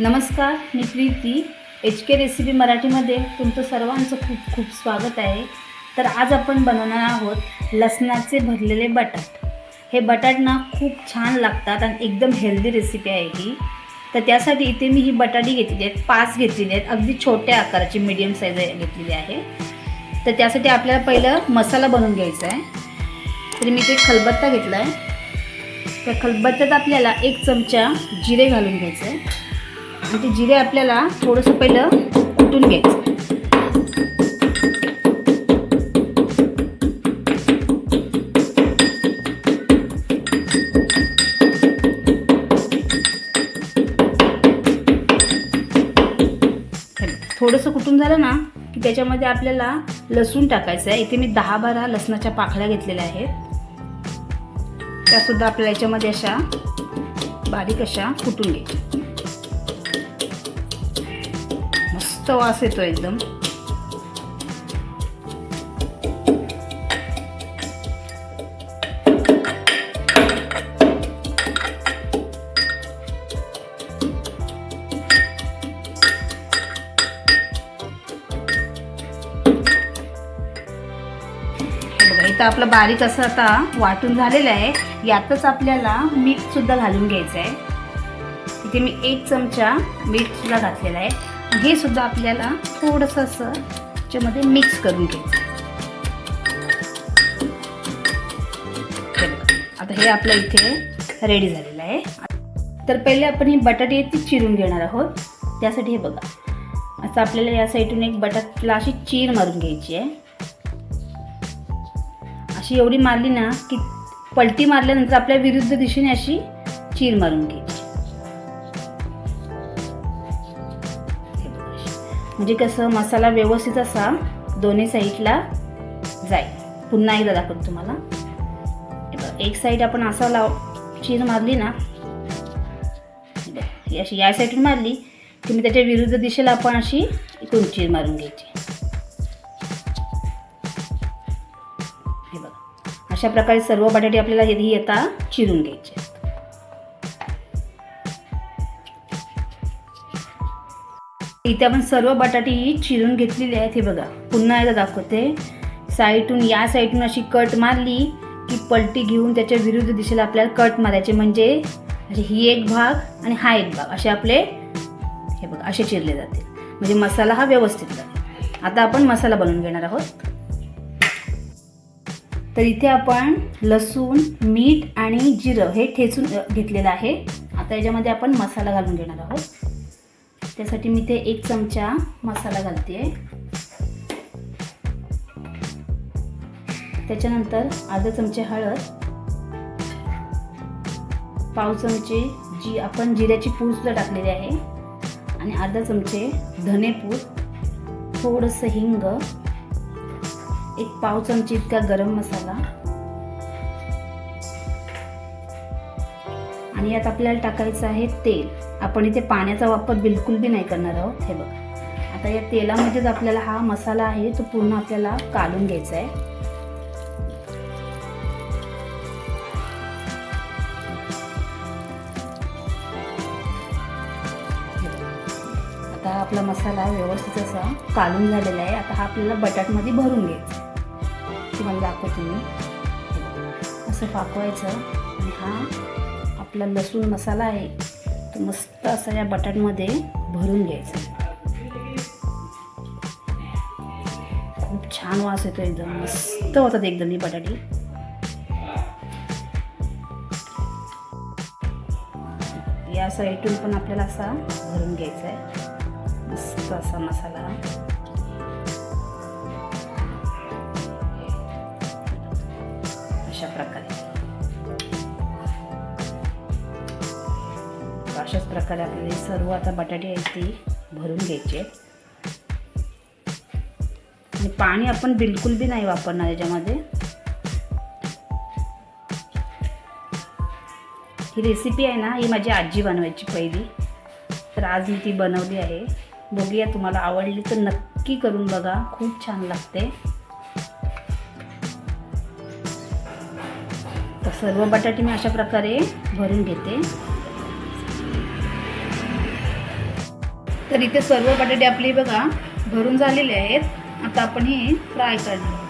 नमस्कार मी Preeti. H K recipe मराठीमध्ये तुमचं सर्वांचं खूप खूप स्वागत आहे. तर आज आपण बनवणार आहोत लसणाचे भरलेले बटाट. हे बटाट ना खूप छान लागतात आणि एकदम हेल्दी रेसिपी आहे ही. तर त्यासाठी इथे मी ही बटाटी घेतलेली आहेत पाच घेतलेली आहेत. अगदी छोट्या आकाराची मीडियम साईज घेतलेली आहे. तर त्यासाठी आपल्याला पहिलं मसाला बनवून घ्यायचा आहे. तर मी ते खलबत्ता घेतला आहे. त्या खलबत्त्यात आपल्याला एक चमचा जिरे घालून घ्यायचं आहे. आणि ते जिरे आपल्याला थोडंसं पहिलं कुटून घ्यायचं. थोडंसं कुटून झालं ना की त्याच्यामध्ये आपल्याला लसूण टाकायचं आहे. इथे मी दहा बारा लसणाच्या पाकळ्या घेतलेल्या आहेत. त्यासुद्धा आपल्याला याच्यामध्ये अशा बारीक अशा कुटून घ्यायच्या. मस्त वास येतो एकदम. इथं आपलं बारीक असं आता वाटून झालेलं आहे. यातच आपल्याला मीठसुद्धा घालून घ्यायचं आहे इथे मी एक चमचा मीठ सुद्धा आहे. हे सुद्धा आपल्याला थोडंसं असं त्याच्यामध्ये मिक्स करून घ्यायचं आता हे आपलं इथे रेडी झालेलं आहे. तर पहिले आपण हे बटाटे ती चिरून घेणार आहोत. त्यासाठी हे बघा. असं आपल्याला या साईडून एक बटाटला अशी चीर मारून घ्यायची आहे. अशी एवढी मारली ना की पलटी मारल्यानंतर आपल्या विरुद्ध दिशेने अशी चीर मारून घ्यायची. म्हणजे कसं मसाला व्यवस्थित असा दोन्ही साईडला जाईल. पुन्हा एकदा दाखवतो तुम्हाला. एक साईड आपण असा लाव चीर मारली ना अशी या साईडून मारली की मी त्याच्या विरुद्ध दिशेला आपण अशी इकडून चीज मारून घ्यायची. हे बघा अशा प्रकारे सर्व बटाटे आपल्याला ही येता चिरून घ्यायचे. इथे आपण सर्व बटाटे ही चिरून घेतलेली आहेत हे बघा. पुन्हा एकदा दाखवते. साईडून या साईडून अशी कट मारली की पलटी घेऊन त्याच्या विरुद्ध दिशेला आपल्याला कट मारायचे. म्हणजे ही एक भाग आणि हा एक भाग. असे आपले हे बघा असे चिरले जातील म्हणजे मसाला हा व्यवस्थित लागेल आता आपण मसाला बनवून घेणार आहोत. तर इथे आपण लसूण मीठ आणि जिरं हे ठेचून घेतलेलं आहे. आता याच्यामध्ये आपण मसाला घालून घेणार आहोत. त्यासाठी मी ते एक चमचा मसाला घालते. त्याच्यानंतर अर्धा चमचे हळद पाव चमचे जी आपण जिऱ्याची पूडसुद्धा टाकलेली आहे आणि अर्धा चमचे धनेपूड थोडंसं हिंग एक पाव चमची इतका गरम मसाला. आणि यात आपल्याला टाकायचं आहे तेल. आपण इथे पाण्याचा वापर बिलकुल बी नाही करणार आहोत. हे बघा. आता या तेलामध्येच आपल्याला हा मसाला आहे तो पूर्ण आपल्याला काढून घ्यायचा आहे. आता आपला मसाला व्यवस्थित असा काढून झालेला आहे. आता हा आपल्याला बटाटमध्ये भरून घ्यायचा तुम्हाला दाखवते मी. असं पाकवायचं आणि हा आपला लसूण मसाला आहे. मस्त असा या बटाटमध्ये भरून घ्यायचं. खूप छान वास येतो एकदम. मस्त होतात एकदम ही बटाटी. या साईडून पण आपल्याला असा भरून घ्यायचा आहे. मस्त असा मसाला. अशाच प्रकारे आपल्याला सर्व आता बटाटे आहेत ती भरून घ्यायचे. आणि पाणी आपण बिलकुल बी नाही वापरणार याच्यामध्ये. ही रेसिपी आहे ना ही माझी आजी बनवायची पहिली. तर आज मी ती बनवली आहे. बघूया तुम्हाला आवडली तर नक्की करून बघा. खूप छान लागते. तर सर्व बटाटे मी अशा प्रकारे भरून घेते. तर इथे सर्व बटाटे आपले बघा भरून झालेले आहेत. आता आपण हे फ्राय करणार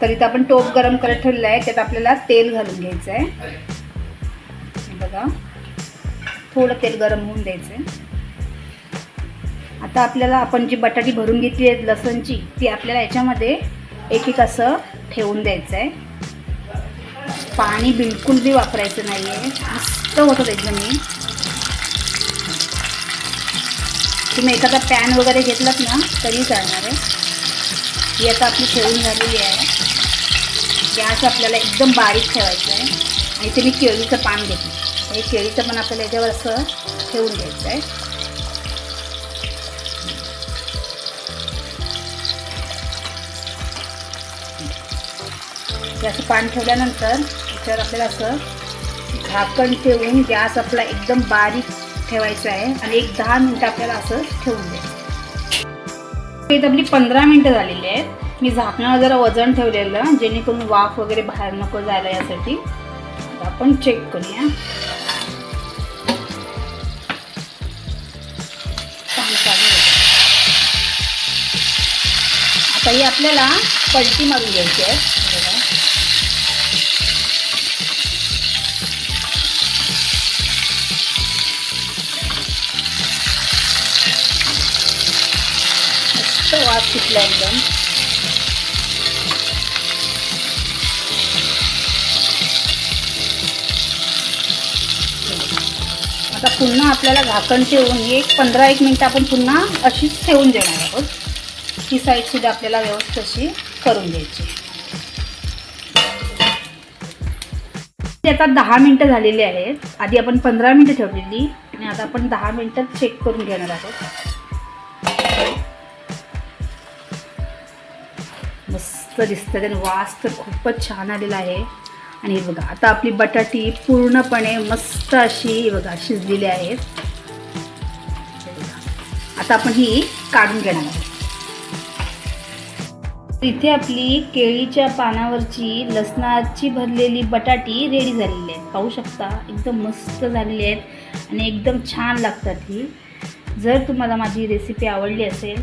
तर इथं आपण टोप गरम करत ठेवलेलं आहे. त्यात आपल्याला तेल घालून घ्यायचं आहे. बघा थोडं तेल गरम होऊन द्यायचं आहे. आता आपल्याला आपण जी बटाटी भरून घेतली आहे लसणची ती आपल्याला याच्यामध्ये एक एक असं ठेवून द्यायचं आहे. पाणी बिलकुल बी वापरायचं नाही आहे मस्त होतं एकदम मी तुम्ही एखादा पॅन वगैरे घेतलात ना तरी चालणार आहे. ही आता आपली ठेवून झालेली आहे. गॅस आपल्याला एकदम बारीक ठेवायचं आहे. आणि ते मी केळीचं पान घेतलं. हे केळीचं पण आपल्याला याच्यावर असं ठेवून घ्यायचं आहे. हे असं पान ठेवल्यानंतर त्याच्यावर आपल्याला असं झाकण ठेवून गॅस आपला एकदम बारीक ठेवायचं आहे आणि एक दहा मिनटं आपल्याला असं ठेवून द्यायचं इथं आपली पंधरा मिनटं झालेली आहेत. मी झाकणाला जरा वजन ठेवलेलं जेणेकरून वाफ वगैरे बाहेर नको जायला यासाठी. आपण चेक करूया. आता ही आपल्याला पलटी मारून घ्यायची आहे. वास सुटला एकदम. आता पुन्हा आपल्याला झाकण ठेवून एक पंधरा एक मिनटं आपण पुन्हा अशीच ठेवून देणार आहोत. ही साईडसुद्धा आपल्याला व्यवस्थित अशी करून द्यायची आता दहा मिनटं झालेली आहेत. आधी आपण पंधरा मिनटं ठेवलेली आणि आता आपण दहा मिनटं चेक करून घेणार आहोत. मस्त दिसतं त्याने वास तर खूपच छान आलेला आहे. आणि बघा आता आपली बटाटी पूर्णपणे मस्त अशी बघा शिजलेली आहेत आता आपण ही काढून घेणार आहोत. इथे आपली केळीच्या पानावरची लसणाची भरलेली बटाटी रेडी झालेली आहे पाहू शकता एकदम मस्त झालेली आहेत. आणि एकदम छान लागतात ही. जर तुम्हाला माझी रेसिपी आवडली असेल